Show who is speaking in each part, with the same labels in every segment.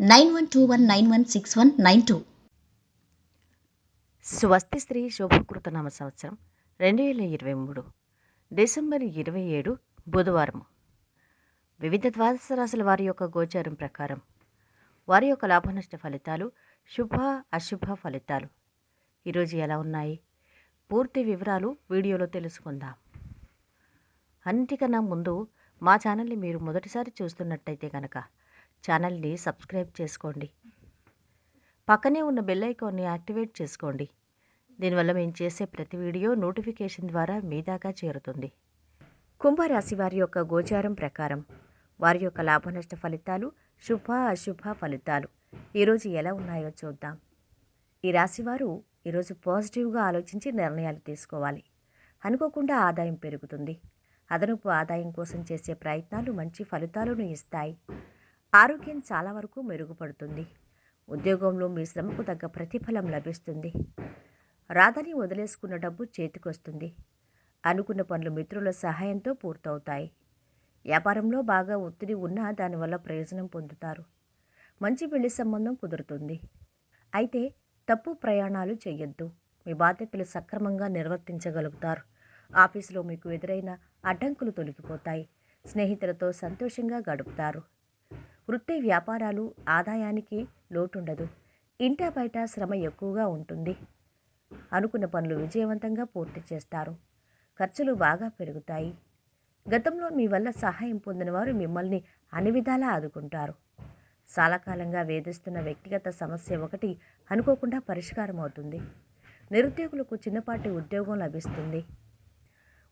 Speaker 1: nine one two one nine one six one nine two.
Speaker 2: స్వస్తి స్త్రీ శుభకృత నామ సంవత్సరం రెండు వేల ఇరవై మూడు డిసెంబర్ ఇరవై ఏడు బుధవారం. వివిధ ద్వాదశ రాశుల వారి యొక్క గోచారం ప్రకారం వారి యొక్క లాభనష్ట ఫలితాలు శుభ అశుభ ఫలితాలు. ఈరోజు ఎలా ఉన్నాయి? పూర్తి వివరాలు వీడియోలో తెలుసుకుందాం. అన్నిటికన్నా ముందు మా ఛానల్ని మీరు మొదటిసారి చూస్తున్నట్టయితే కనుక ఛానల్ని సబ్స్క్రైబ్ చేసుకోండి. పక్కనే ఉన్న బెల్ ఐకాన్ని యాక్టివేట్ చేసుకోండి. దీనివల్ల మేము చేసే ప్రతి వీడియో నోటిఫికేషన్ ద్వారా మీ దాకా చేరుతుంది. కుంభరాశి వారి యొక్క గోచారం ప్రకారం వారి యొక్క లాభనష్ట ఫలితాలు శుభ అశుభ ఫలితాలు ఈరోజు ఎలా ఉన్నాయో చూద్దాం. ఈ రాశివారు ఈరోజు పాజిటివ్గా ఆలోచించి నిర్ణయాలు తీసుకోవాలి. అనుకోకుండా ఆదాయం పెరుగుతుంది. అదనపు ఆదాయం కోసం చేసే ప్రయత్నాలు మంచి ఫలితాలను ఇస్తాయి. ఆరోగ్యం చాలా వరకు మెరుగుపడుతుంది. ఉద్యోగంలో మీ శ్రమకు తగ్గ ప్రతిఫలం లభిస్తుంది. రాదని వదిలేసుకున్న డబ్బు చేతికొస్తుంది. అనుకున్న పనులు మిత్రుల సహాయంతో పూర్తవుతాయి. వ్యాపారంలో బాగా ఒత్తిడి ఉన్నా దానివల్ల ప్రయోజనం పొందుతారు. మంచి పెళ్ళి సంబంధం కుదురుతుంది. అయితే తప్పు ప్రయాణాలు చేయొద్దు మీ బాధ్యతలు సక్రమంగా నిర్వర్తించగలుగుతారు. ఆఫీసులో మీకు ఎదురైన అడ్డంకులు తొలగిపోతాయి. స్నేహితులతో సంతోషంగా గడుపుతారు. వృత్తి వ్యాపారాలు ఆదాయానికి లోటుండదు. ఇంటా బయట శ్రమ ఎక్కువగా ఉంటుంది. అనుకున్న పనులు విజయవంతంగా పూర్తి చేస్తారు. ఖర్చులు బాగా పెరుగుతాయి. గతంలో మీ వల్ల సహాయం పొందిన వారు మిమ్మల్ని అన్ని విధాలా ఆదుకుంటారు. చాలాకాలంగా వేధిస్తున్న వ్యక్తిగత సమస్య ఒకటి అనుకోకుండా పరిష్కారం అవుతుంది. నిరుద్యోగులకు చిన్నపాటి ఉద్యోగం లభిస్తుంది.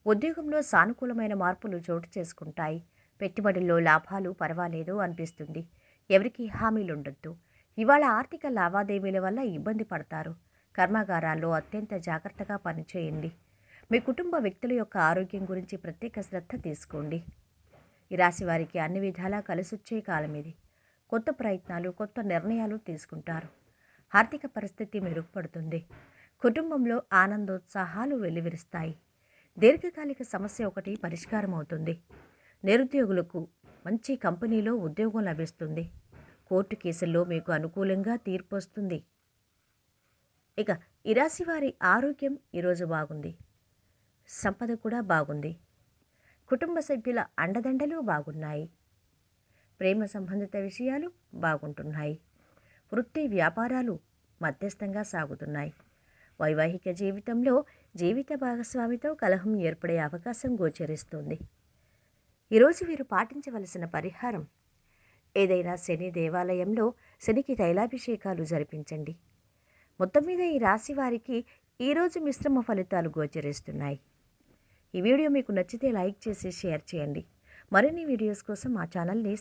Speaker 2: ఉద్యోగంలో సానుకూలమైన మార్పులు చోటు చేసుకుంటాయి. పెట్టుబడుల్లో లాభాలు పర్వాలేదు అనిపిస్తుంది. ఎవరికి హామీలుండొద్దు. ఇవాళ ఆర్థిక లావాదేవీల వల్ల ఇబ్బంది పడతారు. కర్మాగారాల్లో అత్యంత జాగ్రత్తగా పనిచేయండి. మీ కుటుంబ వ్యక్తుల యొక్క ఆరోగ్యం గురించి ప్రత్యేక శ్రద్ధ తీసుకోండి. ఈ రాశి వారికి అన్ని విధాలా కలిసొచ్చే కాలం ఇది. కొత్త ప్రయత్నాలు కొత్త నిర్ణయాలు తీసుకుంటారు. ఆర్థిక పరిస్థితి మెరుగుపడుతుంది. కుటుంబంలో ఆనందోత్సాహాలు వెల్లివిరుస్తాయి దీర్ఘకాలిక సమస్య ఒకటి పరిష్కారం అవుతుంది నిరుద్యోగులకు మంచి కంపెనీలో ఉద్యోగం లభిస్తుంది. కోర్టు కేసుల్లో మీకు అనుకూలంగా తీర్పు వస్తుంది ఇక ఈ రాశి వారి ఆరోగ్యం ఈరోజు బాగుంది. సంపద కూడా బాగుంది. కుటుంబ సభ్యుల అండదండలు బాగున్నాయి. ప్రేమ సంబంధిత విషయాలు బాగుంటున్నాయి. వృత్తి వ్యాపారాలు మధ్యస్థంగా సాగుతున్నాయి. వైవాహిక జీవితంలో జీవిత భాగస్వామితో కలహం ఏర్పడే అవకాశం గోచరిస్తుంది. ఈరోజు వీరు పాటించవలసిన పరిహారం. ఏదైనా శని దేవాలయంలో శనికి తైలాభిషేకాలు జరిపించండి. మొత్తం మీద ఈ రాశి వారికి ఈరోజు మిశ్రమ ఫలితాలు గోచరిస్తున్నాయి. ఈ వీడియో మీకు నచ్చితే లైక్ చేసి షేర్ చేయండి. మరిన్ని వీడియోస్ కోసం మా ఛానల్ని